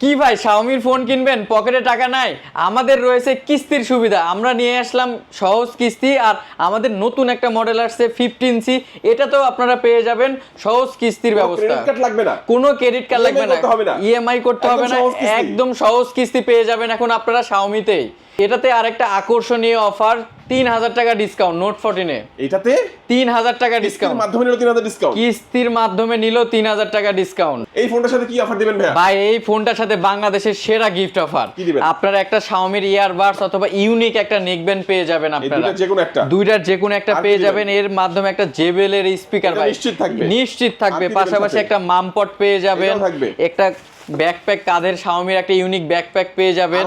কি ভাই শাওমির ফোন কিনবেন? পকেটে টাকা নাই। আমাদের রয়েছে কিস্তির সুবিধা। আমরা নিয়ে আসলাম সহজ কিস্তি আর আমাদের নতুন একটা মডেল আসছে ফিফটিন সি এটাতেও আপনারা পেয়ে যাবেন সহজ কিস্তির ব্যবস্থা। লাগবে না। কোনো ক্রেডিট কার্ড লাগবে হবে না। ইএমআই করতে হবে না। একদম সহজ কিস্তি পেয়ে যাবেন এখন আপনারা শাওমিতেই এটাতে আরেকটা আকর্ষণীয় অফার তিন হাজার টাকা ডিসকাউন্ট নোট ফোরটিনে এটাতে তিন হাজার টাকা ডিসকাউন্ট মাধ্যমে নিল তিন হাজার ডিসকাউন্ট কিস্তির মাধ্যমে নিল তিন হাজার টাকা ডিসকাউন্ট এই ফোনটার সাথে কি অফার দিবেন ভাইয়া? ভাই এই ফোনটার সাথে বাংলাদেশের সেরা গিফট অফার আপনারা একটা শাওমির ইয়ারবাডস অথবা ইউনিক একটা নেকব্যান্ড পেয়ে যাবেন আপনারা। যে কোনো একটা। দুইটার যে কোনো একটা পেয়ে যাবেন। এর মাধ্যমে একটা জেবেলের স্পিকার এটা ভাই। নিশ্চিত থাকবে? নিশ্চিত থাকবে। পাশাপাশি একটা মামপট পেয়ে যাবেন। একটা ব্যাকপ্যাক কাঁধের শাওমির একটা ইউনিক ব্যাকপ্যাক পেয়ে যাবেন।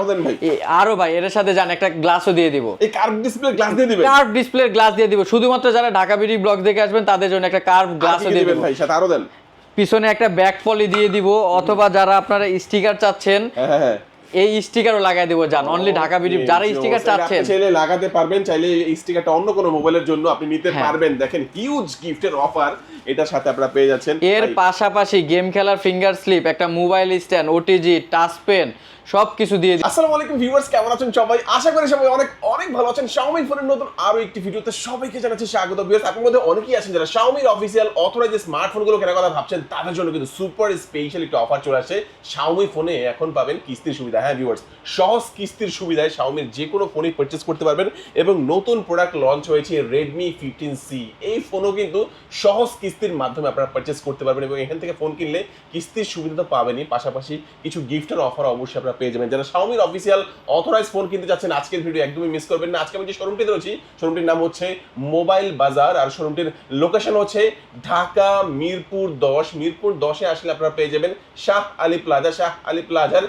আরও ভাই। এর সাথে যান একটা গ্লাসও দিয়ে দিব। এই কার্ভ ডিসপ্লে গ্লাস দিয়ে দিবেন? কার্ভ ডিসপ্লের গ্লাস দিয়ে দিব। শুধুমাত্র যারা ঢাকা বিডি ব্লগ দেখে আসবেন তাদের জন্য একটা কার্ভ গ্লাসও দিয়ে দিবেন ভাই সাথে আরও দেন। পিছনে একটা ব্যাক পলি দিয়ে দিব অথবা যারা আপনারা স্টিকার চাচ্ছেন হ্যাঁ হ্যাঁ হ্যাঁ। এই স্টিকারও লাগাই দিব জান অনলি ঢাকা বিডি যারা স্টিকার। চাচ্ছেন। চাইলে লাগাতে পারবেন চাইলে এই স্টিকারটা অন্য কোনো মোবাইলের জন্য আপনি নিতে হ্যাঁ। পারবেন। দেখেন হিউজ গিফটের অফার এটার সাথে আপনারা পেয়ে যাচ্ছেন এর পাশাপাশি গেম খেলার ফিঙ্গার স্লিপ একটা mobile stand OTG touch pen সব কিছু দিয়ে আসসালামু আলাইকুম ভিউয়ার্স, কেমন আছেন সবাই? আশা করি সবাই অনেক অনেক ভালো আছেন। Xiaomi ফোনের নতুন আরও একটি ভিডিওতে সবাইকে জানাচ্ছি স্বাগত। ভিউয়ার্স আপনার মধ্যে অনেকেই আছেন যারা Xiaomi অফিসিয়াল অথরাইজ স্মার্টফোনগুলো কেনার কথা ভাবছেন, তাদের জন্য কিন্তু সুপার স্পেশাল একটা অফার চলে আসে Xiaomi ফোনে এখন পাবেন কিস্তির সুবিধা। হ্যাঁ ভিউয়ার্স সহজ কিস্তির সুবিধায় Xiaomi যে কোনো ফোনই পারচেজ করতে পারবেন এবং নতুন প্রোডাক্ট লঞ্চ হয়েছে Redmi 15C এই ফোনও কিন্তু সহজ কিস্তির মাধ্যমে আপনারা পারচেজ করতে পারবেন এবং এখান থেকে ফোন কিনলে কিস্তির সুবিধা তো পাবেনই। পাশাপাশি কিছু গিফটের অফার অবশ্যই আপনারা পেয়ে যাবেন। যারা শাওমির অফিসিয়াল অথরাইজ ফোন কিনতে যাচ্ছেন, আজকের ভিডিও একদমই মিস করবেন না। আজকে আমি যে শোরুমটিতে রয়েছি শোরুমটির নাম হচ্ছে মোবাইল বাজার আর শোরুমটির লোকেশন হচ্ছে ঢাকা মিরপুর দশ। মিরপুর দশে আসলে আপনারা পেয়ে যাবেন শাহ আলী প্লাজা শাহ আলী প্লাজার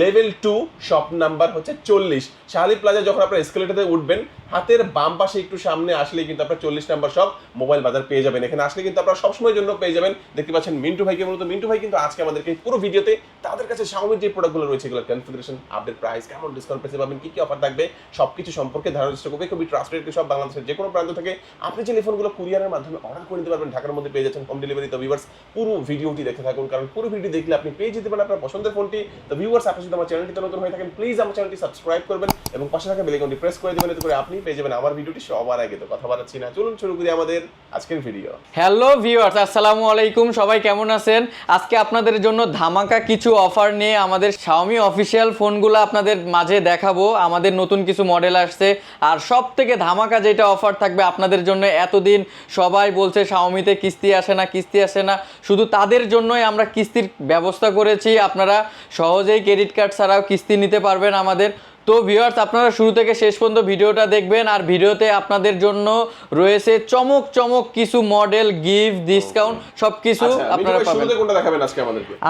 লেভেল টু শপ নাম্বার হচ্ছে চল্লিশ। শাহ আলী প্লাজা যখন আপনারা এসকেলেটারে উঠবেন হাতের বাম পাশে একটু সামনে আসলে কিন্তু আপনার চল্লিশ নাম্বার সব মোবাইল বাজার পেয়ে যাবেন। এখানে আসলে কিন্তু আপনারা সবসময়ের জন্য পেয়ে যাবেন। দেখতে পাচ্ছেন মিন্টু ভাইকে মূলত মিন্টু ভাই কিন্তু আজকে আমাদেরকে পুরো ভিডিওতে তাদের কাছে Xiaomi যে প্রোডাক্টগুলো রয়েছে এগুলোর কনফিগারেশন আপডেট প্রাইস কেমন ডিসকাউন্ট পেতে পাবেন কি কি অফার থাকবে, সবকিছু সম্পর্কে ধারণা চেষ্টা করবে। খুবই ট্রাস্টেড সব বাংলাদেশের যে কোনো প্রান্ত থেকে আপনি যে ফোনগুলো কুরিয়ারের মাধ্যমে অর্ডার করে নিতে পারবেন, ঢাকার মধ্যে পেয়ে যাচ্ছেন হোম ডেলিভারি তো ভিউয়ার্স পুরো ভিডিওটি দেখে থাকুন, কারণ পুরো ভিডিও দেখলে আপনি পেয়ে যেতে পারেন আপনার পছন্দের ফোনটি তো ভিউয়ার্স আপনি যদি আমার চ্যানেলটিতে নতুন হয়ে থাকেন প্লিজ আমার চ্যানেলটি সাবস্ক্রাইব করবেন এবং পাশে থাকা বেলাইকনটি প্রেস করে দেবেন, এতে করে আপনি পেয়ে যাবেন আমার ভিডিওটি সবার আগে। তো কথা বাড়াচ্ছি না। চলুন শুরু করি আমাদের আজকের ভিডিও হ্যালো ভিউয়ার্স আসসালামু আলাইকুম। সবাই কেমন আছেন? আজকে আপনাদের জন্য ধামাকা কিছু অফার নিয়ে আমাদের Xiaomi অফিসিয়াল ফোনগুলো আপনাদের মাঝে দেখাবো। আমাদের নতুন কিছু মডেল আসছে। আর সব থেকে ধামাকা যেটা অফার থাকবে আপনাদের জন্য, এতদিন সবাই বলছে Xiaomi-তে কিস্তি আসে না, কিস্তি আসে না। শুধু তাদের জন্যই আমরা কিস্তির ব্যবস্থা করেছি। আপনারা সহজেই ক্রেডিট কার্ড ছাড়াও কিস্তি নিতে পারবেন আমাদের। তো ভিউয়ার্স আপনারা শুরু থেকে শেষ পর্যন্ত ভিডিওটা দেখবেন আর ভিডিওতে আপনাদের জন্য রয়েছে চমক চমক কিছু মডেল গিফট ডিসকাউন্ট সব কিছু আপনারা পাবেন।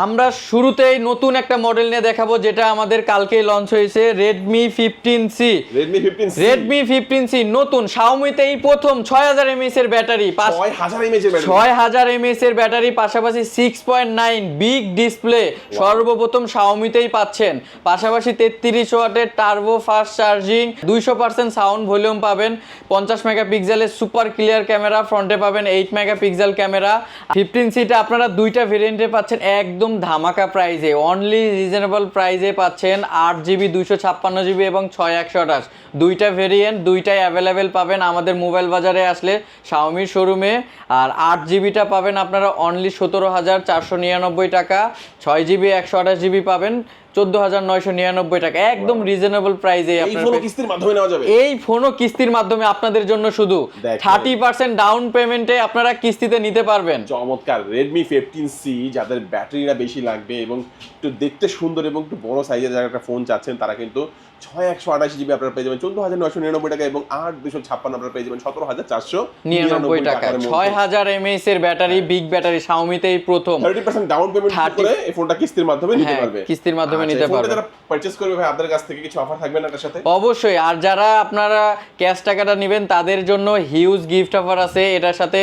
আমরা শুরুতেই নতুন একটা মডেল নিয়ে দেখাবো যেটা আমাদের কালকেই লঞ্চ হয়েছে Redmi fifteen C Redmi fifteen Redmi fifteen C নতুন শাওমিতে এই প্রথম ছয় হাজার এমএস এর ব্যাটারি পাঁচ ছয় হাজার ইমেজের ব্যাটারি ছয় হাজার এমএস এর ব্যাটারি পাশাপাশি six point nine big display সর্বপ্রথম শাওমিতেই পাচ্ছেন পাশাপাশি তেত্রিশ ওয়াটের টার্বো ফাস্ট চার্জিং দুইশো পার্সেন্ট সাউন্ড ভলিউম পাবেন, পঞ্চাশ মেগাপিক্সেলের সুপার ক্লিয়ার ক্যামেরা ফ্রন্টে পাবেন এইট মেগাপিক্সেল ক্যামেরা ফিফটিন সিটা আপনারা দুইটা ভেরিয়েন্টে পাচ্ছেন একদম ধামাকা প্রাইজে অনলি রিজনেবল প্রাইজে পাচ্ছেন আট জিবি দুইশো ছাপ্পান্ন জিবি এবং ছয় একশো আঠাশ। দুইটা ভেরিয়েন্ট দুইটাই অ্যাভেলেবেল পাবেন আমাদের মোবাইল বাজারে আসলে শাওমির শোরুমে আর আট জিবিটা পাবেন আপনারা অনলি সতেরো হাজার চারশো নিরানব্বই টাকা, ছয় জিবি একশো আঠাশ জিবি পাবেন। চোদ্দ হাজার নয়শো নিরানব্বই টাকা। একদম রিজনেবল প্রাইজে এই ফোনও কিস্তির মাধ্যমে নেওয়া যাবে? এই ফোনও কিস্তির মাধ্যমে আপনাদের জন্য শুধু। থার্টি পার্সেন্ট ডাউন পেমেন্টে আপনারা কিস্তিতে নিতে পারবেন। চমৎকার। রেডমি ফিফটিন সি যাদের ব্যাটারিটা বেশি লাগবে এবং একটু দেখতে সুন্দর এবং একটু বড় সাইজের যারা একটা ফোন চাচ্ছেন তারা কিন্তু ছয় একশো আঠাশ জিবি আপনারা পেয়ে যাবেন চোদ্দ হাজার নয়শো নিরানব্বই টাকা এবং আট দুশো ছাপ্পান্ন আপনারা পেয়ে যাবেন সতেরো হাজার চারশো নিরানব্বই টাকা। ছয় হাজার এমএস এর ব্যাটারি বিগ ব্যাটারি শাওমিতেই প্রথম। থার্টি পার্সেন্ট ডাউন পেমেন্ট 30 করে এই ফোনটা কিস্তির মাধ্যমে নিতে হ্যাঁ, পারবে। কিস্তির মাধ্যমে আচ্ছা, নিতে পারবে। যারা পারচেজ করবে ভাই আপনাদের কাছ থেকে কিছু অফার থাকবে না এটার সাথে? অবশ্যই আর যারা আপনারা ক্যাশ টাকাটা নেবেন তাদের জন্য হিউজ গিফট অফার আছে। এটার সাথে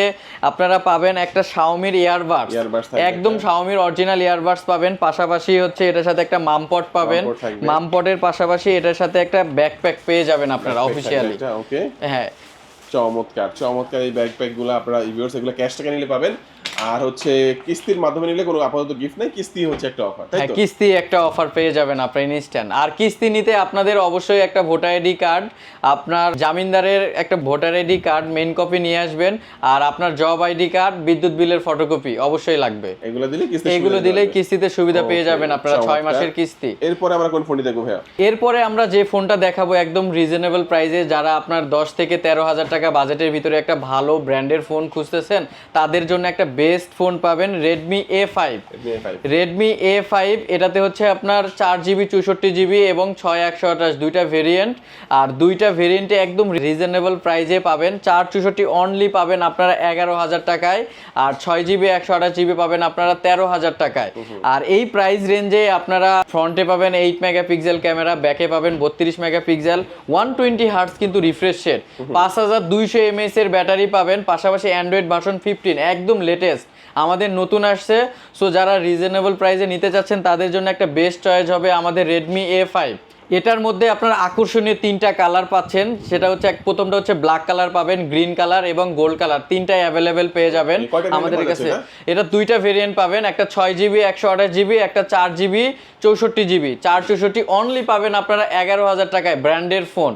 আপনারা পাবেন একটা শাওমির ইয়ারবাডস একদম। শাওমির অরিজিনাল ইয়ারবাডস পাবেন। পাশাপাশি হচ্ছে এটার সাথে একটা মামপট পাবেন। মামপটের পাশাপাশি এটার সাথে একটা ব্যাকপ্যাক পেয়ে যাবেন আপনারা অফিসিয়ালি ওকে হ্যাঁ। চমৎকার চমৎকার এই ব্যাকপ্যাকগুলো আপনারা ভিউয়ার্স এগুলো ক্যাশ টাকা নিলে পাবেন। আর হচ্ছে কিস্তির মাধ্যমে নিলে কোনো আপাতত গিফট নাই কিস্তি হচ্ছে একটা অফার তাই হ্যাঁ তো? কিস্তি একটা অফার পেয়ে যাবেন আপনার ইনস্ট্যান্ট আর কিস্তি নিতে আপনাদের অবশ্যই একটা ভোটার আইডি কার্ড আপনার জামিনদারের একটা voter ID card main copy নিয়ে আসবেন আর আপনার জব আইডি কার্ড বিদ্যুৎ বিলের ফটোকপি অবশ্যই লাগবে। এগুলো দিলে কিস্তি এগুলো দিলেই কিস্তিতে সুবিধা পেয়ে যাবেন আপনারা ছয় মাসের কিস্তি। এরপরে আমরা কোন ফোনটি দেখব ভাইয়া? এরপরে আমরা যে ফোনটা দেখাবো একদম রিজনেবল প্রাইসে যারা আপনার দশ থেকে তেরো হাজার টাকা বাজেটের ভিতরে একটা ভালো ব্র্যান্ডের ফোন খুঁজতেছেন তাদের জন্য একটা বেস্ট ফোন পাবেন Redmi A five Redmi A5 Redmi A five এটাতে হচ্ছে আপনার চার জিবি চৌষট্টি জিবি এবং ছয় একশো আঠাশ দুইটা ভেরিয়েন্ট আর দুইটা ভেরিয়েন্টে একদম রিজনেবল প্রাইজে পাবেন। চার চৌষট্টি অনলি পাবেন আপনারা এগারো হাজার টাকায় আর ছয় জিবি একশো আঠাশ জিবি পাবেন আপনারা তেরো হাজার টাকায়। আর এই প্রাইস রেঞ্জে আপনারা ফ্রন্টে পাবেন এইট মেগাপিক্সেল ক্যামেরা ব্যাকে পাবেন বত্রিশ মেগাপিক্সেল ওয়ান টোয়েন্টি হার্টস কিন্তু রিফ্রেশ পাঁচ হাজার দুইশো এমএস এর ব্যাটারি পাবেন পাশাপাশি অ্যান্ড্রয়েড ভার্সন ফিফটিন একদম লেটেস্ট আমাদের নতুন আসছে। সো যারা রিজনেবল প্রাইসে নিতে চাচ্ছেন, তাদের জন্য একটা বেস্ট চয়েস হবে আমাদের রেডমি এ ফাইভ এটার মধ্যে আপনার আকর্ষণীয় তিনটা কালার পাচ্ছেন। সেটা হচ্ছে এক প্রথমটা হচ্ছে ব্ল্যাক কালার পাবেন গ্রিন কালার এবং গোল্ড কালার তিনটাই অ্যাভেলেবেল পেয়ে যাবেন আমাদের কাছে। এটা? দুইটা ভেরিয়েন্ট পাবেন একটা ছয় জিবি একশো আঠাশ জিবি একটা চার জিবি চৌষট্টি জিবি চার চৌষট্টি অনলি পাবেন আপনারা এগারো হাজার টাকায় ব্র্যান্ডের ফোন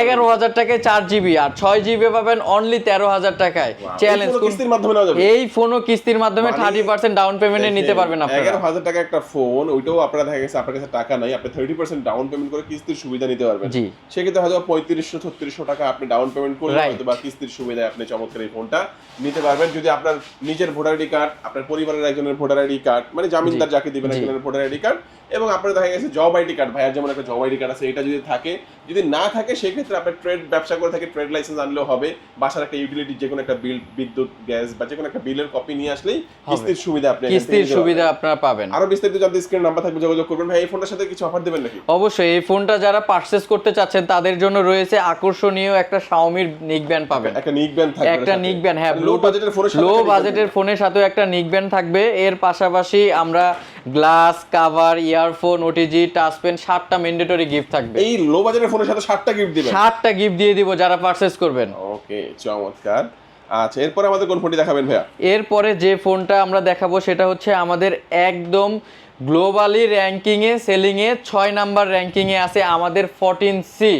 এগারো হাজার টাকায়? চার জিবি আর ছয় জিবি পাবেন অনলি তেরো হাজার টাকায়। চ্যালেঞ্জ এই ফোনও কিস্তির মাধ্যমে থার্টি পার্সেন্ট ডাউন পেমেন্টে নিতে পারবেন আপনারা। এগারো হাজার টাকা একটা ফোন ওইটাও আপনারা দেখা গেছে আপনার কাছে টাকা নাই আপনি থার্টি পার্সেন্ট ডাউন পেমেন্ট করে কিস্তির সুবিধা নিতে পারবেন। জি। সেক্ষেত্রে হয়তো পঁয়ত্রিশশো ছত্রিশশো টাকা আপনি ডাউন পেমেন্ট করলে হয়তো বা কিস্তির সুবিধায় আপনি চমৎকার এই ফোনটা নিতে পারবেন। যদি আপনার নিজের ভোটার আইডি কার্ড আপনার পরিবারের একজনের ভোটার আইডি কার্ড মানে জামিনদার যাকে দিবেন একজনের ভোটার আইডি কার্ড এবং আপনার দেখা গেছে জব আইডি কার্ড ভাইয়ার যেমন একটা জব আইডি কার্ড আছে এটা যদি থাকে যদি না থাকে সেক্ষেত্রে আপনার ট্রেড ব্যবসা করে থাকে ট্রেড লাইসেন্স আনলেও হবে। বাসার একটা ইউটিলিটি যে কোনো একটা বিল বিদ্যুৎ গ্যাস বা যে কোনো একটা বিলের কপি নিয়ে আসলেই কিস্তির সুবিধা আপনি কিস্তির সুবিধা আপনারা পাবেন। আরও বিস্তারিত জানতে স্ক্রিন নাম্বার থাকবে যোগাযোগ করবেন। ভাই এই ফোনটার সাথে কিছু অফার দেবেন নাকি? অবশ্যই এই ফোনটা যারা পারচেস করতে চাচ্ছেন তাদের জন্য রয়েছে আকর্ষণীয় একটা শাওমির নিক ব্যান্ড পাবেন। একটা নিক ব্যান্ড থাকবে একটা নিক ব্যান্ড হ্যাঁ লো বাজেটের ফোনের সাথে লো বাজেটের ফোনের সাথেও একটা নিক ব্যান্ড থাকবে। এর পাশাপাশি আমরা glass cover earphone OTG touch pen সাতটা ম্যান্ডেটরি গিফট থাকবে। এই লো বাজেটের ফোনের সাথে সাতটা গিফট দিবেন? সাতটা গিফট দিয়ে দিব যারা পারচেস করবেন। ওকে চমৎকার। আচ্ছা এরপরে আমাদের কোন ফোনটি দেখাবেন ভাইয়া? এরপরে যে ফোনটা আমরা দেখাবো সেটা হচ্ছে আমাদের একদম গ্লোবালি র্যাঙ্কিংয়ে সেলিংয়ে ছয় নাম্বার র্যাঙ্কিংয়ে আছে আমাদের ফোরটিন সি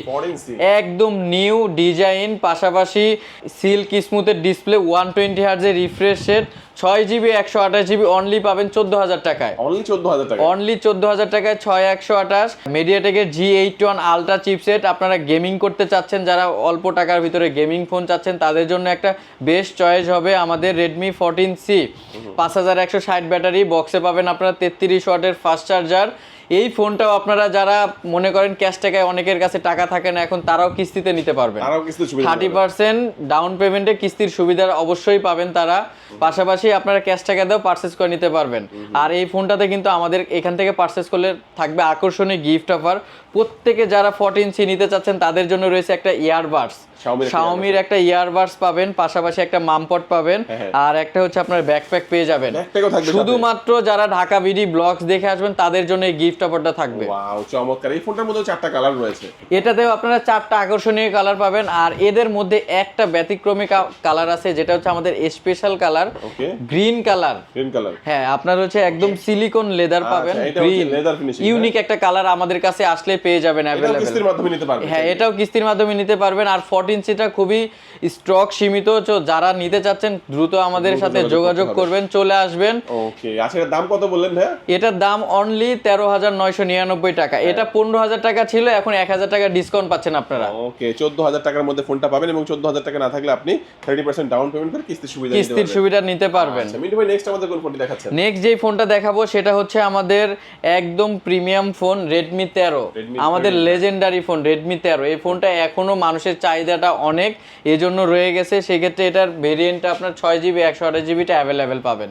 একদম নিউ ডিজাইন পাশাপাশি সিল্ক স্মুথের ডিসপ্লে ওয়ান টোয়েন্টি হার্জের রিফ্রেশ রেট ছয় জিবি একশো আঠাশ জিবি অনলি পাবেন চোদ্দ হাজার টাকায়। অনলি চোদ্দ হাজার টাকা অনলি চোদ্দ হাজার টাকায় ছয় একশো আঠাশ। মিডিয়াটেকের G eight one ultra chipset আপনারা গেমিং করতে চাচ্ছেন যারা অল্প টাকার ভিতরে গেমিং ফোন চাচ্ছেন তাদের জন্য একটা বেস্ট চয়েস হবে আমাদের রেডমি ফোরটিন সি পাঁচ হাজার একশো ষাট ব্যাটারি বক্সে পাবেন আপনারা তেত্রিশ ওয়াটের ফাস্ট চার্জার এই ফোনটাও আপনারা যারা মনে করেন ক্যাশ টাকায় অনেকের কাছে টাকা থাকে না এখন তারাও কিস্তিতে নিতে পারবেন। সুবিধা থার্টি পার্সেন্ট ডাউন পেমেন্টে কিস্তির সুবিধা অবশ্যই পাবেন তারা। পাশাপাশি আপনারা ক্যাশ টাকা দিয়েও পারচেস করে নিতে পারবেন। আর এই ফোনটাতে কিন্তু আমাদের এখান থেকে পারচেস করলে থাকবে আকর্ষণীয় গিফট অফার প্রত্যেকে যারা ফোরটিন সি নিতে চাচ্ছেন তাদের জন্য রয়েছে একটা ইয়ারবাডস শাওমির একটা ইয়ারবাডস পাবেন পাশাপাশি একটা মামপট পাবেন হ্যাঁ, হ্যাঁ। আর একটা হচ্ছে আপনার ব্যাকপ্যাক পেয়ে যাবেন। শুধুমাত্র যারা ঢাকা বিডি ব্লগস দেখে আসবেন তাদের জন্য এই গিফট অফারটা থাকবে। ওয়াও চমৎকার। এই ফোনটার মধ্যে চারটা কালার রয়েছে। এটাতেও আপনারা চারটা আকর্ষণীয় কালার পাবেন আর এদের মধ্যে একটা ব্যতিক্রমী কালার আছে যেটা হচ্ছে আমাদের special colour green colour green colour হ্যাঁ আপনার হচ্ছে একদম সিলিকন লেদার আচ্ছা, পাবেন গ্রিন ইউনিক একটা কালার আমাদের কাছে আসলে পেয়ে যাবেন এটাও কিস্তির মাধ্যমে নিতে পারবেন হ্যাঁ এটাও কিস্তির মাধ্যমে নিতে পারবেন। আর ফোরটিন সিটা খুবই স্টক সীমিত তো যারা নিতে চাচ্ছেন দ্রুত আমাদের সাথে যোগাযোগ। করবেন চলে আসবেন। ওকে আচ্ছা দাম কত বললেন ভাইয়া? এটার দাম অনলি তেরো হাজার নয়শো নিরানব্বই টাকা। হ্যাঁ। এটা পনেরো হাজার টাকা ছিল এখন এক হাজার টাকা ডিসকাউন্ট পাচ্ছেন আপনারা। ওকে চোদ্দ হাজার টাকার মধ্যে ফোনটা পাবেন এবং চোদ্দ হাজার টাকা না থাকলে আপনি থার্টি পার্সেন্ট ডাউন পেমেন্ট করে কিস্তির সুবিধা নিতে কিস্তির সুবিধা নিতে পারবেন। আচ্ছা মিন্টু ভাই নেক্সট আমাদের কোন ফোনটি দেখাচ্ছেন? নেক্সট যেই ফোনটা দেখাবো সেটা হচ্ছে আমাদের একদম প্রিমিয়াম ফোন রেডমি তেরো। Redmi আমাদের লেজেন্ডারি ফোন রেডমি তেরো। এই ফোনটা এখনও মানুষের চাহিদাটা অনেক এজন্য রয়ে গেছে। সেক্ষেত্রে এটার ভেরিয়েন্টটা আপনার ছয় জিবি একশো আঠাশ জিবিটা অ্যাভেলেবেল পাবেন।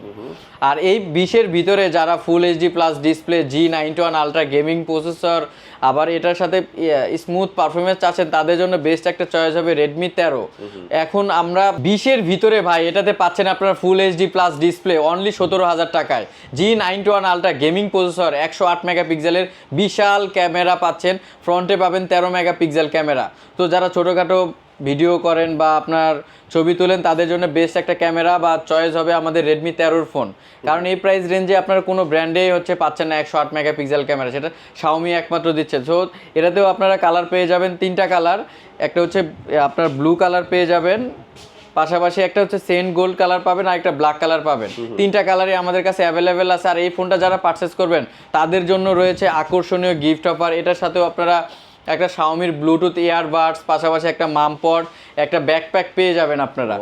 আর এই বিশের ভিতরে যারা full HD plus display G ninety one ultra gaming processor আবার এটার সাথে স্মুথ পারফরমেন্স আছেন তাদের জন্য বেস্ট একটা চয়েস হবে রেডমি তেরো। এখন আমরা বিশের ভিতরে ভাই এটাতে পাচ্ছেন আপনার full HD plus display only সতেরো হাজার টাকায়। G ninety one ultra gaming processor একশো আট মেগাপিক্সেলের বিশাল ক্যামেরা পাচ্ছেন। ফ্রন্টে পাবেন তেরো মেগাপিক্সেল ক্যামেরা তো যারা ছোটোখাটো ভিডিও করেন বা আপনার ছবি তোলেন তাদের জন্য বেস্ট একটা ক্যামেরা বা চয়েস হবে আমাদের রেডমি তেরোর ফোন কারণ এই প্রাইস রেঞ্জে আপনার কোনো ব্র্যান্ডেই হচ্ছে পাচ্ছেন না একশো আট মেগাপিক্সেল ক্যামেরা সেটা শাওমি একমাত্র দিচ্ছে। সো এটাতেও আপনারা কালার পেয়ে যাবেন তিনটা কালার একটা হচ্ছে আপনার ব্লু কালার পেয়ে যাবেন। পাশাপাশি একটা হচ্ছে সেন্ট গোল্ড কালার পাবেন আর একটা ব্ল্যাক কালার পাবেন তিনটা কালারই আমাদের কাছে অ্যাভেলেবেল আছে। আর এই ফোনটা যারা পারচেস করবেন তাদের জন্য রয়েছে আকর্ষণীয় গিফট অফার এটার সাথেও আপনারা একটা শাওমির ব্লুটুথ ইয়ারবাডস পাশাপাশি একটা মামপট একটা ব্যাকপ্যাক পেয়ে যাবেন আপনারা।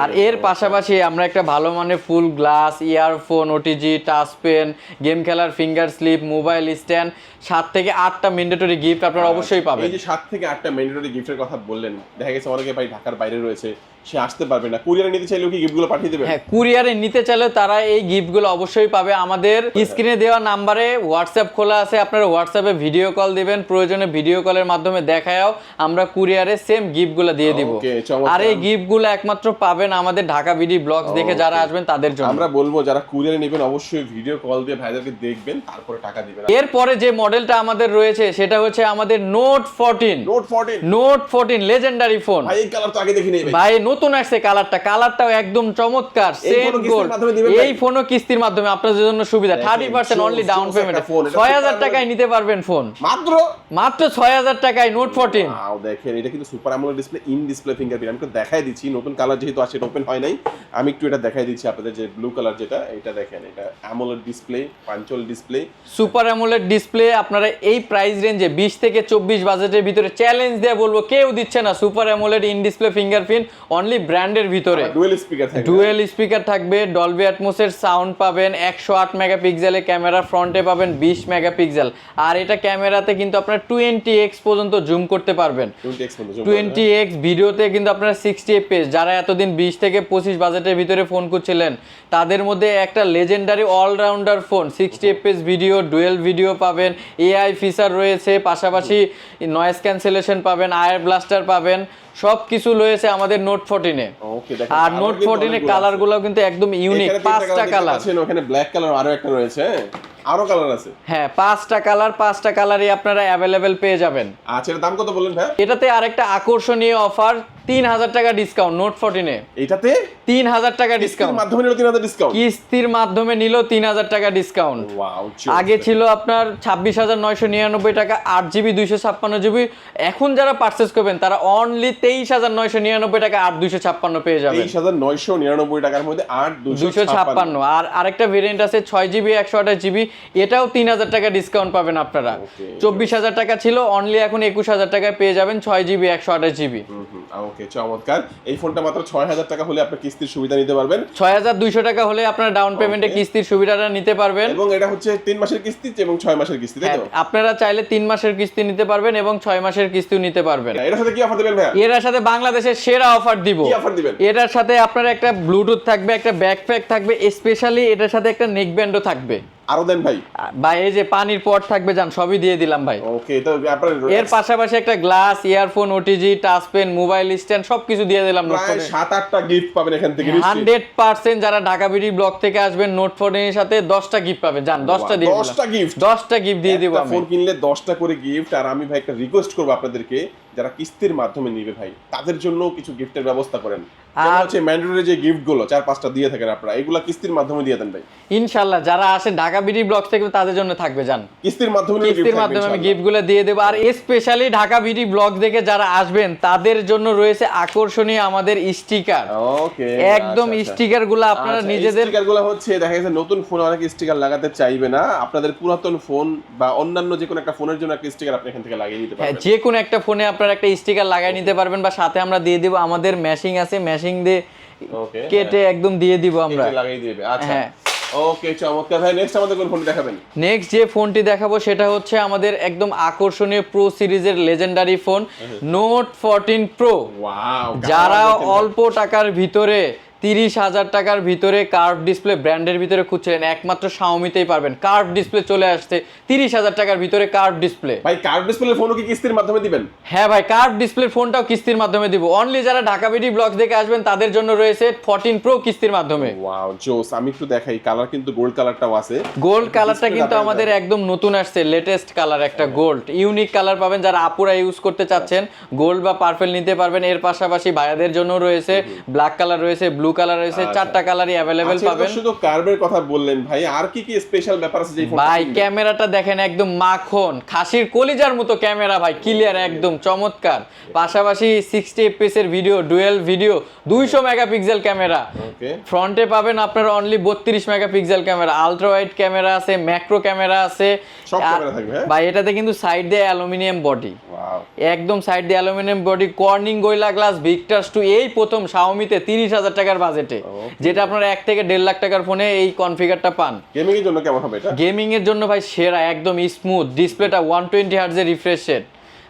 আর এর পাশাপাশি আমরা একটা ভালো মানের full glass earphone OTG touch pen game খেলার ফিঙ্গার স্লিপ মোবাইল স্ট্যান্ড সাত থেকে আটটা ম্যান্ডেটরি গিফট আপনারা অবশ্যই পাবেন। এই যে সাত থেকে আটটা ম্যান্ডেটরি গিফটের কথা বললেন দেখা গেছে অনেকে ভাই ঢাকার বাইরে রয়েছে সে আসতে পারবে না। কুরিয়ারে নিতে চাইলেও কি গিফটগুলো পাঠিয়ে দেবে? হ্যাঁ কুরিয়ারে নিতে চাইলে তারা এই গিফটগুলো অবশ্যই পাবে। আমাদের স্ক্রিনে দেওয়া নাম্বারে হোয়াটসঅ্যাপ খোলা আছে। আপনারা হোয়াটসঅ্যাপে ভিডিও কল দিবেন। প্রয়োজনে ভিডিও কলের মাধ্যমে দেখায়ও আমরা কুরিয়ারে সেম গিফটগুলো দিয়ে দিব। আর এই গিফটগুলো একমাত্র পাবেন আমাদের ঢাকা বিডি ব্লগস দেখে যারা আসবেন তাদের জন্য। আমরা বলব যারা কুরিয়ারে নেবেন অবশ্যই ভিডিও কল দিয়ে ভাইদেরকে দেখবেন তারপরে টাকা দিবেন। এরপরে যে মডেলটা আমাদের রয়েছে সেটা হচ্ছে আমাদের note fourteen note fourteen note fourteen legendary phone ভাই এই কালার তো আগে দেখি নেই ভাই ভাই নতুন আসছে কালারটা কালারটাও একদম চমৎকার সেম গোল্ড? এই ফোনও কিস্তির মাধ্যমে আপনাদের জন্য সুবিধা। থার্টি পার্সেন্ট অনলি ডাউন পেমেন্টে ছয় হাজার টাকায় নিতে পারবেন ফোন মাত্র? মাত্র ছয় হাজার টাকায় নোট ফোরটিন দেখেন এটা কিন্তু super AMOLED display in display fingerprint আমি দেখাই দিচ্ছি নতুন কালার যেহেতু আছে ওপেন হয় নাই। আমি একটু এটা দেখাই দিচ্ছি আপনাদের যে ব্লু কালার যেটা এটা দেখেন এটা AMOLED display punch hole display super AMOLED display আপনারা এই প্রাইস রেঞ্জে বিশ থেকে চব্বিশ বাজেটের ভিতরে চ্যালেঞ্জ দিয়ে বলব কেউ দিচ্ছে না। Super AMOLED in display fingerprint only ব্র্যান্ডের ভিতরে। ডুয়েল স্পিকার থাকে ডুয়েল স্পিকার থাকবে ডলবি অ্যাটমোসের সাউন্ড পাবেন একশো আট মেগাপিক্সেলের ক্যামেরা ফ্রন্টে পাবেন বিশ মেগাপিক্সেল আর এটা ক্যামেরাতে কিন্তু আপনারা টোয়েন্টি এক্স পর্যন্ত জুম করতে পারবেন। 20x টোয়েন্টি এক্স ভিডিওতে কিন্তু আপনারা সিক্সটি এফপিএস যারা এতদিন বিশ থেকে পঁচিশ বাজেটের ভিতরে ফোন করছিলেন তাদের মধ্যে একটা legendary allrounder phone sixty FPS video dual video পাবেন এআই ফিচার রয়েছে পাশাপাশি নয়েজ ক্যান্সেলেশন পাবেন আয়ার ব্লাস্টার পাবেন। সব কিছু রয়েছে আমাদের নোট ফোরটিনে আর নোট ফোরটিনে কালার। গুলো কিন্তু একদম ইউনিক পাঁচটা কালার ওখানে ব্ল্যাক কালার আরও একটা রয়েছে? আরও কালার আছে। হ্যাঁ পাঁচটা কালার পাঁচটা কালারই আপনারা অ্যাভেলেবেল পেয়ে যাবেন। আচ্ছা এর দাম কত বললেন ভাই এটাতে আরেকটা আকর্ষণীয় অফার তিন হাজার টাকা ডিসকাউন্ট নোট ফোরটিনে এটাতে? তিন হাজার টাকা ডিসকাউন্ট মাধ্যমে নিলো তিন হাজার ডিসকাউন্ট কিস্তির মাধ্যমে নিল তিন হাজার টাকা ডিসকাউন্ট আগে ছিল আপনার ছাব্বিশ হাজার নয়শো নিরানব্বই টাকা আট জিবি দুইশো ছাপ্পান্ন জিবি। এখন যারা পার্চেস করবেন তারা অনলি তেইশ হাজার নয়শো নিরানব্বই টাকা আট দুইশো ছাপ্পান্ন পেয়ে যাবেন। তেইশ হাজার নয়শো নিরানব্বই টাকার মধ্যে আট দুইশো ছাপ্পান্ন। আর আরেকটা ভেরিয়েন্ট আছে ছয় জিবি একশো আঠাশ জিবি। এটাও তিন হাজার টাকা ডিসকাউন্ট পাবেন আপনারা। চব্বিশ হাজার টাকা ছিল অনলি এখন একুশ হাজার টাকায় পেয়ে যাবেন ছয় জিবি একশো আঠাশ জিবি ওকে চমৎকার। এই ফোনটা মাত্র ছয় হাজার টাকা হলে আপনি কিস্তির সুবিধা নিতে পারবেন। ছয় হাজার দুইশো টাকা হলে আপনারা ডাউন পেমেন্টে. কিস্তির সুবিধাটা নিতে পারবেন। এবং এটা হচ্ছে তিন মাসের কিস্তি এবং ছয় মাসের কিস্তি তাই তো? হ্যাঁ, আপনারা চাইলে তিন মাসের কিস্তি নিতে পারবেন এবং ছয় মাসের কিস্তিও নিতে পারবেন। এটার সাথে কি অফার দেবেন এটার সাথে বাংলাদেশের সেরা অফার দিব। কি অফার দিবেন? এটার সাথে আপনার একটা ব্লুটুথ থাকবে একটা ব্যাকপ্যাক থাকবে স্পেশালি এটার সাথে একটা নেক ব্যান্ডও থাকবে। আরও দেন ভাই। ভাই এই যে পানির পট থাকবে যান সবই দিয়ে দিলাম ভাই। ওকে তো আপনার এর পাশাপাশি একটা glass earphone OTG touch pen mobile stand সবকিছু দিয়ে দিলাম প্রায় সাত আটটা গিফট পাবেন এখান থেকে নিশ্চয়ই। হান্ড্রেড পার্সেন্ট যারা ঢাকা বিডি ব্লক থেকে আসবেন নোট ফোনের সাথে দশটা গিফট পাবেন। যান দশটা দিয়ে দিলাম। দশটা gift? দশটা গিফট দিয়ে দিব আমি। ফোন কিনলে দশটা করে গিফট আর আমি ভাই একটা রিকোয়েস্ট করব আপনাদেরকে যারা কিস্তির মাধ্যমে নিবে ভাই তাদের জন্য কিছু গিফটের ব্যবস্থা করেন। আর- হচ্ছে ম্যান্ডেটরি যে গিফটগুলো চার পাঁচটা দিয়ে থাকেন আপনারা এগুলা কিস্তির মাধ্যমে দিয়ে দেন ভাই। যারা আসে ঢাকা বিডি ব্লক থেকে তাদের জন্য থাকবে যান কিস্তির মাধ্যমে কিস্তির মাধ্যমে আমি। গিফটগুলো দিয়ে দেবো। আর স্পেশালি ঢাকা বিডি দেখে যারা আসবেন তাদের জন্য রয়েছে আকর্ষণীয় আমাদের স্টিকার ওকে একদম স্টিকারগুলো আপনারা নিজেদের স্টিকারগুলো হচ্ছে দেখা গেছে নতুন ফোন অনেক স্টিকার লাগাতে চাইবে না। আপনাদের পুরাতন ফোন বা অন্যান্য যে কোনো একটা ফোনের জন্য একটা স্টিকার আপনি এখান থেকে লাগিয়ে দিতে হ্যাঁ পারবেন। যে কোনো একটা ফোনে আপনারা একটা স্টিকার লাগাই নিতে পারবেন বা সাথে আমরা দিয়ে দিব। আমাদের ম্যাশিং আছে ম্যাশিং দিয়ে ওকে কেটে একদম দিয়ে দিব আমরা। লাগিয়ে দিবে আচ্ছা। হ্যাঁ। ওকে চমৎকার। ভাই নেক্সট আমাদের কোন ফোন দেখাবেন? নেক্সট যে ফোনটি দেখাবো সেটা হচ্ছে আমাদের একদম আকর্ষণীয় প্রো সিরিজের legendary phone note fourteen pro wow যারা অল্প টাকার ভিতরে তিরিশ হাজার টাকার ভিতরে কার্ভ ডিসপ্লে ব্র্যান্ডের ভিতরে খুঁজছিলেন। একমাত্র শাওমিতেই পারবেন। কার্ভ ডিসপ্লে চলে আসছে তিরিশ হাজার টাকার ভিতরে কার্ভ ডিসপ্লে। ভাই কার্ড ডিসপ্লে ফোনও কি কিস্তির মাধ্যমে দিবেন? হ্যাঁ ভাই কার্ভ ডিসপ্লের ফোনটাও কিস্তির মাধ্যমে দিব। অনলি যারা ঢাকা বিডি ব্লগ দেখে আসবেন তাদের জন্য রয়েছে ফোরটিন প্রো কিস্তির মাধ্যমে। ওয়াও জোস আমি একটু দেখাই কালার কিন্তু গোল্ড কালারটাও আছে। গোল্ড কালারটা কিন্তু আমাদের একদম নতুন আসছে লেটেস্ট কালার একটা গোল্ড ইউনিক কালার পাবেন যারা আপুরা ইউজ করতে চাচ্ছেন। গোল্ড বা পার্পেল নিতে পারবেন। এর পাশাপাশি ভাইয়াদের জন্য রয়েছে ব্ল্যাক কালার রয়েছে ব্লু কালার রয়েছে আচ্ছা। চারটা কালারই অ্যাভেলেবেল আচ্ছা, পাবেন। শুধু কার্ভের কথা বললেন ভাই আর কি কি স্পেশাল ব্যাপার আছে যে ফোনটা ভাই ক্যামেরাটা দেখেন একদম মাখন খাসির কলিজার মতো ক্যামেরা ভাই ক্লিয়ার একদম চমৎকার। পাশাপাশি সিক্সটি এফপিএস এর ভিডিও ডুয়েল ভিডিও দুইশো মেগাপিক্সেল ক্যামেরা। ওকে ফ্রন্টে পাবেন আপনার অনলি বত্রিশ megapixel camera ultra wide camera আছে ম্যাক্রো ক্যামেরা আছে। সব ক্যামেরা থাকবে, হ্যাঁ? ভাই এটাতে কিন্তু সাইড দিয়ে অ্যালুমিনিয়াম বডি একদম সাইড দিয়ে aluminium body Corning Gorilla glass Victus two এই প্রথম শাওমিতে তিরিশ হাজার টাকার বাজেটে যেটা আপনার এক থেকে দেড় লাখ টাকার ফোনে এই কনফিগারটা পান। গেমিং এর জন্য কেমন হবে এটা? গেমিং এর জন্য ভাই সেরা একদম স্মুথ ডিসপ্লেটা ওয়ান টোয়েন্টি হার্জের রিফ্রেশ রেট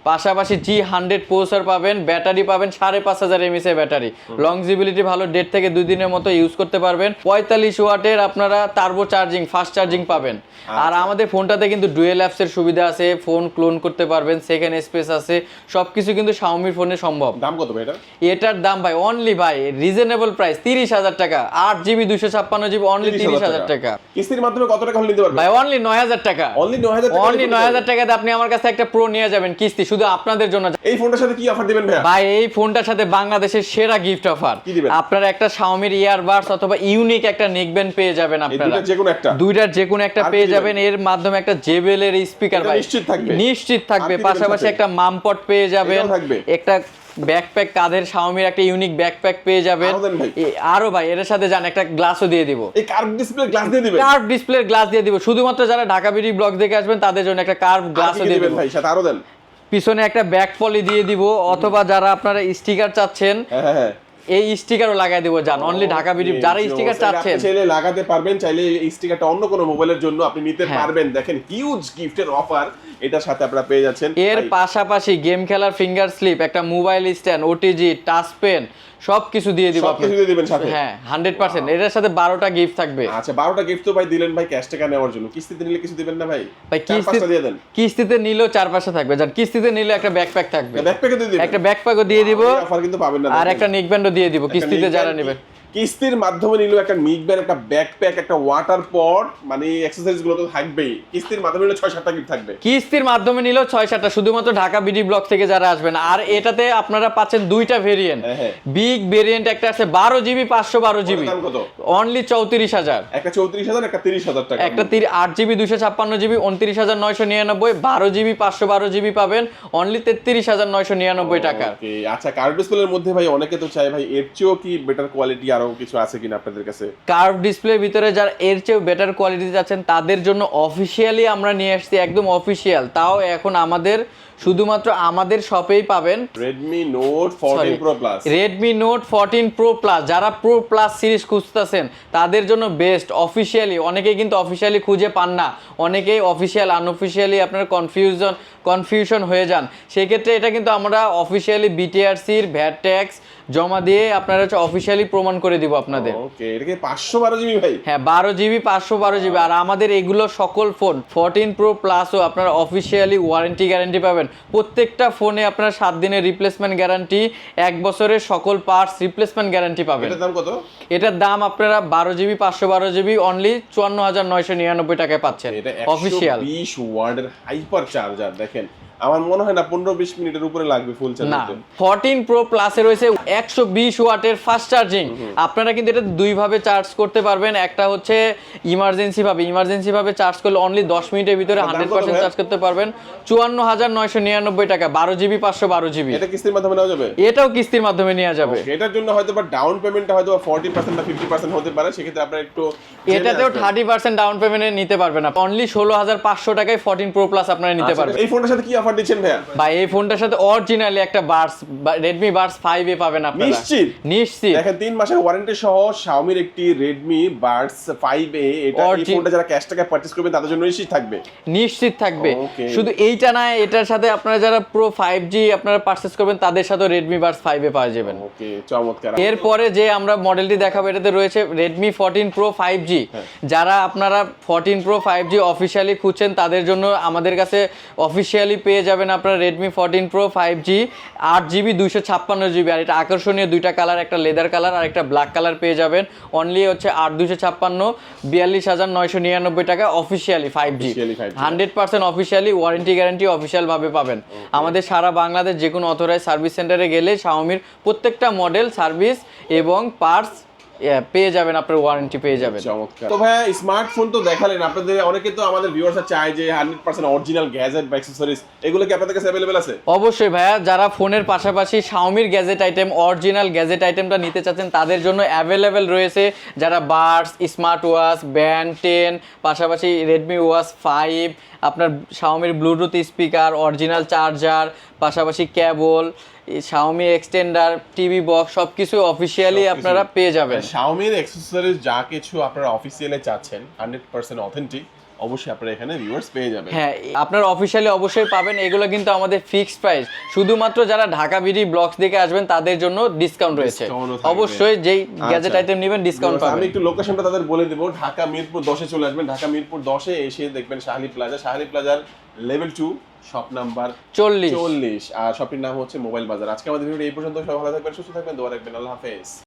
পাশাপাশি জি হান্ড্রেড প্রসেসর পাবেন ব্যাটারি পাবেন সাড়ে পাঁচ হাজার এমএস এর ব্যাটারি। লংজিবিলিটি ভালো দেড় থেকে দুই দিনের মতো ইউজ করতে পারবেন। পঁয়তাল্লিশ ওয়াটের আপনারা টার্বো চার্জিং ফাস্ট চার্জিং পাবেন। আর আমাদের ফোনটাতে কিন্তু ডুয়েল অ্যাপস এর সুবিধা আছে ফোন ক্লোন করতে পারবেন সেকেন্ড স্পেস আছে সবকিছু কিন্তু শাওমির ফোনে সম্ভব। দাম কত ভাই এটা? এটার দাম ভাই অনলি ভাই রিজনেবল প্রাইস তিরিশ হাজার টাকা। আট জিবি দুশো ছাপ্পান্ন জিবি অনলি তিরিশ হাজার টাকা। কিস্তির মাধ্যমে কত টাকা নিতে পারবেন? ভাই অনলি নয় হাজার টাকা। অনলি 9000 টাকা অনলি নয় হাজার টাকাতে আপনি আমার কাছে একটা প্রো নিয়ে যাবেন কিস্তি। শুধু আপনাদের জন্য। এই ফোনটার সাথে কি অফার দিবেন ভাইয়া? ভাই এই ফোনটার সাথে বাংলাদেশের সেরা গিফট অফার আপনারা একটা শাওমির ইয়ারবাডস অথবা ইউনিক একটা নেকব্যান্ড পেয়ে যাবেন আপনারা। দুইটা যে কোনো একটা। দুইটার যে কোনো একটা পেয়ে যাবেন। এর মাধ্যমে একটা জেবেলের স্পিকার ভাই। নিশ্চিত থাকবে? নিশ্চিত থাকবে। পাশাপাশি একটা মামপট পেয়ে যাবেন। একটা ব্যাকপ্যাক কাঁধের শাওমির একটা ইউনিক ব্যাকপ্যাক পেয়ে যাবেন। আরও ভাই। ভাই এর সাথে যান একটা গ্লাসও দিয়ে দিব। এই কার্ভ ডিসপ্লে গ্লাস দিয়ে দিবেন? কার্ভ ডিসপ্লের গ্লাস দিয়ে দিব। শুধুমাত্র যারা ঢাকা বিডি ব্লগ দেখে আসবেন তাদের জন্য একটা কার্ভ গ্লাসও দিয়ে দিবেন ভাই সাথে আরও দেন। পিছনে একটা ব্যাক পলি দিয়ে দিব অথবা যারা আপনারা স্টিকার চাচ্ছেন হ্যাঁ হ্যাঁ হ্যাঁ। এই স্টিকারও লাগাই দিব জান অনলি ঢাকা বিডি যারা স্টিকার চাচ্ছেন। ছেলে চাইলে লাগাতে পারবেন চাইলে এই স্টিকারটা অন্য কোনো মোবাইলের জন্য আপনি নিতে। পারবেন। দেখেন হিউজ গিফটের অফার এটার সাথে আপনারা পেয়ে যাচ্ছেন। এর পাশাপাশি গেম খেলার ফিঙ্গার স্লিপ একটা mobile stand OTG touch pen সব কিছু দিয়ে দিব সবকিছু দিয়ে দিবেন সাথে? হ্যাঁ হান্ড্রেড পার্সেন্ট এটার সাথে বারোটা গিফট থাকবে। আচ্ছা বারোটা গিফট তো ভাই দিলেন ভাই ক্যাশ টাকা নেওয়ার জন্য। কিস্তিতে নিলে কিছু দিবেন না ভাই? ভাই কিস্তিতে দিয়ে দেন। কিস্তিতে নিলেও চার পাঁচটা থাকবে। যান কিস্তিতে নিলে একটা ব্যাকপ্যাক থাকবে। ব্যাকপ্যাকে দিয়ে দিবেন। একটা ব্যাকপ্যাকও দিয়ে দিব। অফার কিন্তু পাবেন না আর একটা নেকব্যান্ডও দিয়ে দিব। কিস্তিতে যারা ব্যান্ড, নেবে কিস্তির মাধ্যমে নিল একটা মিক ব্যান্ড একটা ব্যাকপ্যাক একটা ওয়াটার পট মানে অ্যাক্সেসরিজগুলো তো থাকবেই। কিস্তির মাধ্যমে নিলে ছয় সাতটা গিফট থাকবে। কিস্তির মাধ্যমে নিলেও ছয় সাতটা শুধুমাত্র ঢাকা বিডি ব্লক থেকে যারা আসবেন। আর এটাতে আপনারা পাচ্ছেন দুইটা ভেরিয়েন্ট। বিগ ভেরিয়েন্ট একটা আছে বারো জিবি পাঁচশো বারো জিবি অনলি চৌত্রিশ হাজার। একটা চৌত্রিশ হাজার একটা তিরিশ হাজার টাকা। একটা আট জিবি দুশো ছাপ্পান্ন জিবি উনত্রিশ হাজার নয়শো নিরানব্বই বারো জিবি পাঁচশো বারো জিবি পাবেন। অনলি তেত্রিশ হাজার নয়শো নিরানব্বই টাকা আচ্ছা কার্ড ডিসপ্লের মধ্যে ভাই অনেকে তো চাই ভাই এর চেয়েও কি বেটার কোয়ালিটি আরও কিছু আছে কিনা আপনাদের কাছে? কার্ভ ডিসপ্লের ভিতরে যারা এর চেয়েও বেটার কোয়ালিটি যাচ্ছেন তাদের জন্য অফিসিয়ালি আমরা নিয়ে আসছি একদম অফিসিয়াল তাও এখন আমাদের শুধুমাত্র আমাদের শপেই পাবেন। Redmi note fourteen pro plus Redmi note fourteen pro plus যারা প্রো প্লাস সিরিজ খুঁজতেছেন তাদের জন্য বেস্ট অফিসিয়ালি অনেকেই কিন্তু অফিসিয়ালি খুঁজে পান না। অনেকেই অফিসিয়াল আনঅফিসিয়ালি আপনার কনফিউজন কনফিউশন হয়ে যান। সেক্ষেত্রে এটা কিন্তু আমরা অফিসিয়ালি বিটিআরসির ভ্যাট ট্যাক্স জমা দিয়ে আপনারা হচ্ছে অফিসিয়ালি প্রমাণ করে দিব আপনাদের। ওকে এটা কি পাঁচশো বারো জিবি ভাই? হ্যাঁ বারো জিবি পাঁচশো বারো জিবি। আর আমাদের এগুলো সকল ফোন ফোরটিন প্রো প্লাসও আপনারা অফিসিয়ালি ওয়ারেন্টি গ্যারান্টি পাবেন। প্রত্যেকটা ফোনে আপনার সাত দিনের রিপ্লেসমেন্ট গ্যারান্টি এক বছরের সকল পার্টস রিপ্লেসমেন্ট গ্যারান্টি পাবেন। এটার দাম কত? এটার দাম আপনারা বারো জিবি পাঁচশো বারো জিবি অনলি চুয়ান্ন হাজার নয়শো নিরানব্বই টাকায় পাচ্ছেন। অফিসিয়াল বিশ ওয়ার্ডের হাইপার চার্জার দেখেন। আমার মনে হয় না পনেরো বিশ মিনিটের উপরে লাগবে ফুল চার্জ না ফোরটিন প্রো প্লাসে রয়েছে একশো বিশ ওয়াটের ফাস্ট চার্জিং আপনারা কিন্তু এটা দুইভাবে চার্জ করতে পারবেন। একটা হচ্ছে ইমার্জেন্সি ভাবে ইমার্জেন্সি ভাবে চার্জ করলে অনলি দশ মিনিটের ভিতরে হান্ড্রেড পার্সেন্ট চার্জ করতে পারবেন। চুয়ান্ন হাজার নয়শো নিরানব্বই টাকা বারো জিবি পাঁচশো বারো জিবি এটা কিস্তির মাধ্যমে নেওয়া যাবে? এটাও কিস্তির মাধ্যমে নেওয়া যাবে। এটার জন্য হয়তো বা ডাউন পেমেন্টটা হয়তো ফর্টি পার্সেন্ট বা ফিফটি পার্সেন্ট হতে পারে সেক্ষেত্রে আপনার একটু এটাতেও থার্টি পার্সেন্ট ডাউন পেমেন্টে নিতে পারবেন অনলি ষোলো হাজার পাঁচশো টাকায় ফোরটিন প্রো প্লাস আপনারা নিতে আচ্ছা, পারবেন। এই ফোনটার সাথে কি অফার অফার দিচ্ছেন ভাইয়া? বা এই ফোনটার সাথে অরিজিনালি একটা buds Redmi buds five A পাবেন আপনারা। নিশ্চিত? নিশ্চিত। দেখেন তিন মাসের ওয়ারেন্টি সহ শাওমির একটি রেডমি বাডস ফাইভ এ এটা এই ফোনটা যারা ক্যাশ টাকা পারচেজ করবেন তাদের জন্য নিশ্চিত থাকবে। নিশ্চিত থাকবে। শুধু এইটা না এটার সাথে আপনারা যারা প্রো ফাইভ জি আপনারা পারচেস করবেন তাদের সাথে রেডমি বার্স ফাইভ এ পাওয়া যাবেন। ওকে চমৎকার। এরপরে যে আমরা মডেলটি দেখাবো এটাতে রয়েছে Redmi fourteen pro five G যারা আপনারা fourteen pro five G officially খুঁজছেন তাদের জন্য আমাদের কাছে অফিসিয়ালি পেয়ে যাবেন আপনারা Redmi fourteen pro five G আট জিবি দুইশো ছাপ্পান্ন জিবি আর এটা আকর্ষণীয় দুইটা কালার একটা লেদার কালার আর একটা ব্ল্যাক কালার পেয়ে যাবেন। অনলি হচ্ছে আট দুশো ছাপ্পান্ন বিয়াল্লিশ হাজার নয়শো নিরানব্বই টাকা officially five G hundred percent officially warranty guarantee official ভাবে পাবেন। আমাদের সারা বাংলাদেশ যে কোনো অথরাইজ সার্ভিস সেন্টারে গেলে শাওমির প্রত্যেকটা মডেল সার্ভিস এবং পার্টস পেয়ে যাবেন আপনার ওয়ারেন্টি পেয়ে যাবেন। চমৎকার। তো ভাইয়া স্মার্টফোন তো দেখালেন আপনাদের অনেকে তো আমাদের ভিউয়ার্সরা চায় যে হান্ড্রেড পার্সেন্ট অরিজিনাল গ্যাজেট বা অ্যাক্সেসরিজ এগুলো কি আপনাদের কাছে অ্যাভেলেবেল আছে? অবশ্যই ভাইয়া যারা ফোনের পাশাপাশি শাওমির গ্যাজেট আইটেম অরিজিনাল গ্যাজেট আইটেমটা নিতে চাচ্ছেন তাদের জন্য অ্যাভেলেবেল রয়েছে যারা buds smart watch band ten পাশাপাশি রেডমি ওয়াচ ফাইভ আপনার শাওমির ব্লুটুথ স্পিকার অরিজিনাল চার্জার পাশাপাশি cable Xiaomi extender TV box সব কিছু অফিসিয়ালি। আপনারা পেয়ে যাবেন শাওমির অ্যাক্সেসরিজ যা কিছু আপনারা অফিসিয়ালে চাচ্ছেন হান্ড্রেড পার্সেন্ট অথেন্টিক অবশ্যই আপনারা এখানে ভিউয়ার্স পেয়ে যাবেন। হ্যাঁ আপনার অফিসিয়ালি অবশ্যই পাবেন এগুলো কিন্তু আমাদের ফিক্সড প্রাইস শুধুমাত্র যারা ঢাকা বিডি ব্লগস দেখে আসবেন তাদের জন্য ডিসকাউন্ট রয়েছে। অবশ্যই যেই গ্যাজেট আচ্ছা। আইটেম নেবেন ডিসকাউন্ট পাবেন। আমি একটু লোকেশনটা তাদের বলে দেবো। ঢাকা মিরপুর দশে চলে আসবেন। ঢাকা মিরপুর দশে এসে দেখবেন শাহলি প্লাজা শাহলি প্লাজার লেভেল টু শপ নাম্বার চল্লিশ। চল্লিশ। আর শপটির নাম হচ্ছে মোবাইল বাজার। আজকে আমাদের ভিডিও এই পর্যন্ত। সবাই ভালো থাকবেন সুস্থ থাকবেন দোয়া রাখবেন। আল্লাহ হাফেজ।